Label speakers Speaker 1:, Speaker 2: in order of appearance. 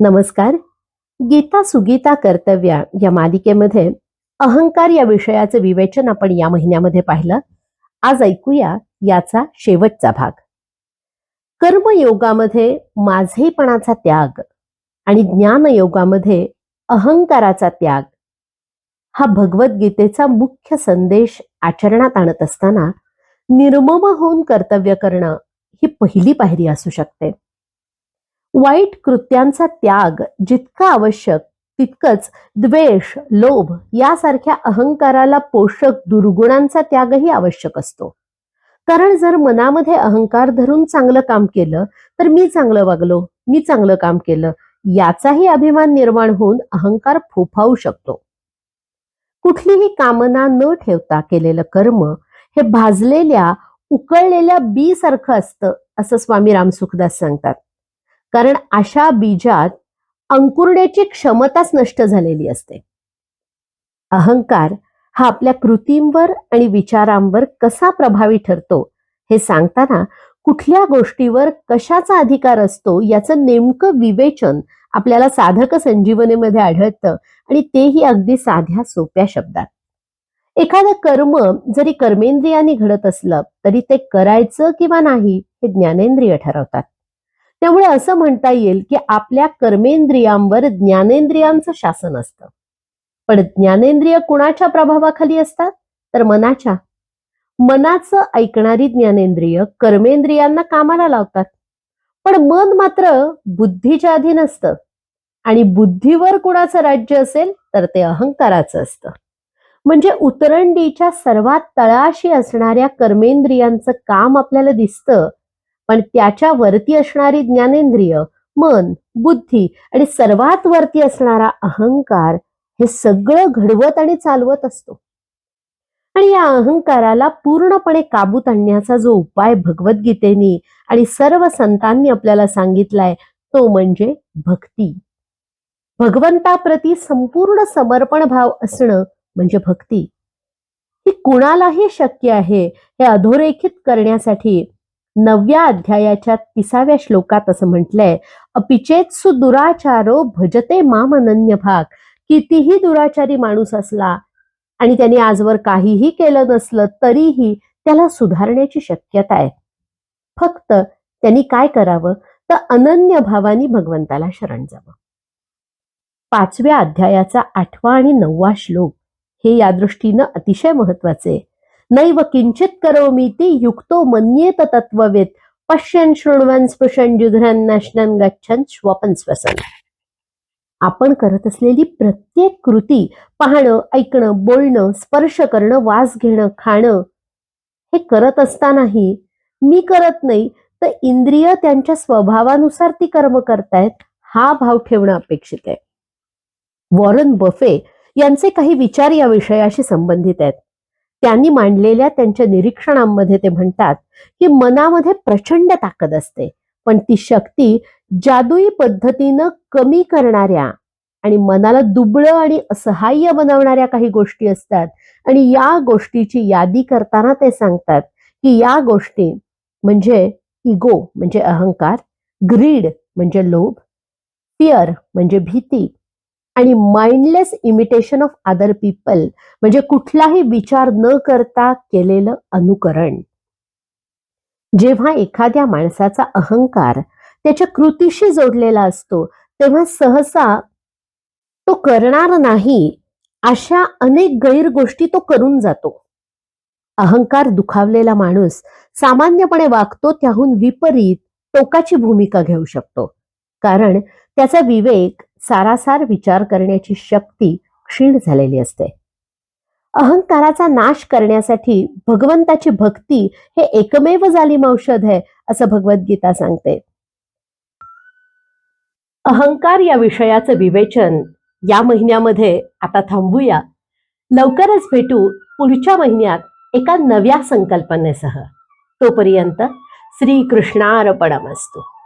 Speaker 1: नमस्कार. गीता सुगीता कर्तव्या या मालिकेमध्ये अहंकार या विषयाचं विवेचन आपण या महिन्यामध्ये पाहिलं. आज ऐकूया याचा शेवटचा भाग. कर्मयोगामध्ये माझेपणाचा त्याग आणि ज्ञानयोगामध्ये अहंकाराचा त्याग हा भगवद्गीतेचा मुख्य संदेश आचरणात आणत असताना निर्मम होऊन कर्तव्य करणं ही पहिली पायरी असू शकते. वाईट कृत्यांचा त्याग जितका आवश्यक तितकंच द्वेष लोभ यासारख्या अहंकाराला पोषक दुर्गुणांचा त्यागही आवश्यक असतो. कारण जर मनामध्ये अहंकार धरून चांगलं काम केलं तर मी चांगलं वागलो मी चांगलं काम केलं याचाही अभिमान निर्माण होऊन अहंकार फोफावू शकतो. कुठलीही कामना न ठेवता केलेलं कर्म हे भाजलेल्या उकळलेल्या बी सारखं असतं असं स्वामी रामसुखदास सांगतात. कारण अशा बीजात अंकुरण्याची क्षमताच नष्ट झालेली असते. अहंकार हा आपल्या कृतींवर आणि विचारांवर कसा प्रभावी ठरतो हे सांगताना कुठल्या गोष्टीवर कशाचा अधिकार असतो याचं नेमकं विवेचन आपल्याला साधक संजीवनेमध्ये आढळतं आणि तेही अगदी साध्या सोप्या शब्दात. एखादं कर्म जरी कर्मेंद्रियाने घडत असलं तरी ते करायचं किंवा नाही हे ज्ञानेंद्रिय ठरवतात. त्यामुळे असं म्हणता येईल की आपल्या कर्मेंद्रियांवर ज्ञानेंद्रियांचं शासन असतं. पण ज्ञानेंद्रिय कुणाच्या प्रभावाखाली असतात? तर मनाच्या. मनाचं ऐकणारी ज्ञानेंद्रिय कर्मेंद्रियांना कामाला लावतात. पण मन मात्र बुद्धीच्या अधीन असतं. आणि बुद्धीवर कुणाचं राज्य असेल तर ते अहंकाराचं असतं. म्हणजे उतरंडीच्या सर्वात तळाशी असणाऱ्या कर्मेंद्रियांचं काम आपल्याला दिसतं पण त्याच्या वरती असणारी ज्ञानेंद्रिय मन बुद्धी आणि सर्वात वरती असणारा अहंकार हे सगळं घडवत आणि चालवत असतो. आणि या अहंकाराला पूर्णपणे काबूत आणण्याचा जो उपाय भगवद्गीतेनी आणि सर्व संतांनी आपल्याला सांगितलाय तो म्हणजे भक्ती. भगवंताप्रती संपूर्ण समर्पण भाव असणं म्हणजे भक्ती. ही कुणालाही शक्य आहे हे अधोरेखित करण्यासाठी नवव्या अध्यायाच्या तिसाव्या श्लोकात असं म्हटलंय अपिचेत दुराचारो भजते माम अनन्य भाग. कितीही दुराचारी माणूस असला आणि त्याने आजवर काहीही केलं नसलं तरीही त्याला सुधारण्याची शक्यता आहे. फक्त त्यांनी काय करावं? तर अनन्य भावानी भगवंताला शरण जावं. पाचव्या अध्यायाचा आठवा आणि नववा श्लोक हे या दृष्टीनं अतिशय महत्त्वाचे नैव किंचित करोमी ती युक्तो मन्येत तत्ववेत पश्यन शृण्वन स्पृशन जुघ्रन नशनन गच्छन श्वपन स्वसन। आपण करत असलेली प्रत्येक कृती पाहणं ऐकणं बोलणं स्पर्श करणं वास घेणं खाणं हे करत असतानाही मी करत नाही तर इंद्रिय त्यांच्या स्वभावानुसार ती कर्म करतायत हा भाव ठेवणं अपेक्षित आहे. वॉरन बफे यांचे काही विचार या विषयाशी संबंधित आहेत. त्यांनी मांडलेल्या त्यांच्या निरीक्षणांमध्ये ते म्हणतात की मनामध्ये प्रचंड ताकद असते. पण ती शक्ती जादुई पद्धतीनं कमी करणाऱ्या आणि मनाला दुबळं आणि असहाय्य बनवणाऱ्या काही गोष्टी असतात. आणि या गोष्टीची यादी करताना ते सांगतात की या गोष्टी म्हणजे इगो म्हणजे अहंकार ग्रीड म्हणजे लोभ फिअर म्हणजे भीती आणि mindless imitation of other people म्हणजे कुठलाही विचार न करता केलेलं अनुकरण. जेव्हा एखाद्या माणसाचा अहंकार त्याच्या कृतीशी जोडलेला असतो तेव्हा सहसा तो करणार नाही अशा अनेक गैर गोष्टी तो करून जातो. अहंकार दुखावलेला माणूस सामान्यपणे वागतो त्याहून विपरीत टोकाची भूमिका घेऊ शकतो. कारण त्याचा विवेक सारासार विचार करण्याची शक्ती क्षीण झालेली असते. अहंकाराचा नाश करण्यासाठी भगवंताची भक्ती हे एकमेव जालिम औषध आहे असं भगवद्गीता सांगते. अहंकार या विषयाचं विवेचन या महिन्यामध्ये आता थांबूया. लवकरच भेटू पुढच्या महिन्यात एका नव्या संकल्पनेसह. तोपर्यंत श्रीकृष्णार्पणमस्तू.